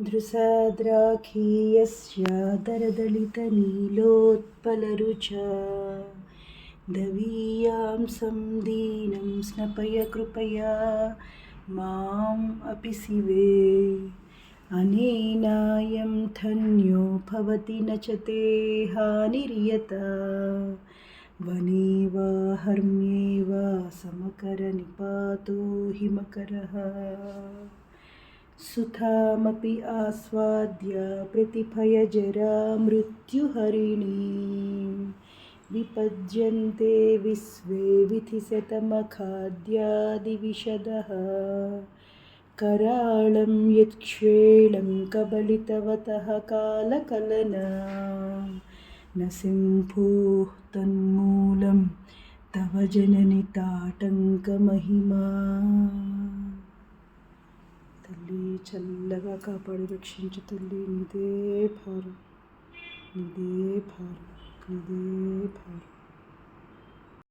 दृशाद्राखीयस्य दरदलितनीलोत्पलरुचा दवीयां संदीनं स्नपय कृपया माम् अपि शिवे अनेनायं धन्यो भवति न च ते हानिर्यता वने वा हर्म्ये वा समकरनिपातो हिमकरः सुथामपि आस्वाद्य प्रतिभयजरामृत्युहरिणी विपद्यन्ते विश्वे विथिशतमखाद्यादिविशदः कराळं यत्क्षेणं कबलितवतः कालकलना न सिंहोः तन्मूलं तव जननिताटङ्कमहिमा చల్లగా కాపాడి రక్షించు తల్లి. నీదే భారం. నీదే భారం. నీదే భారం.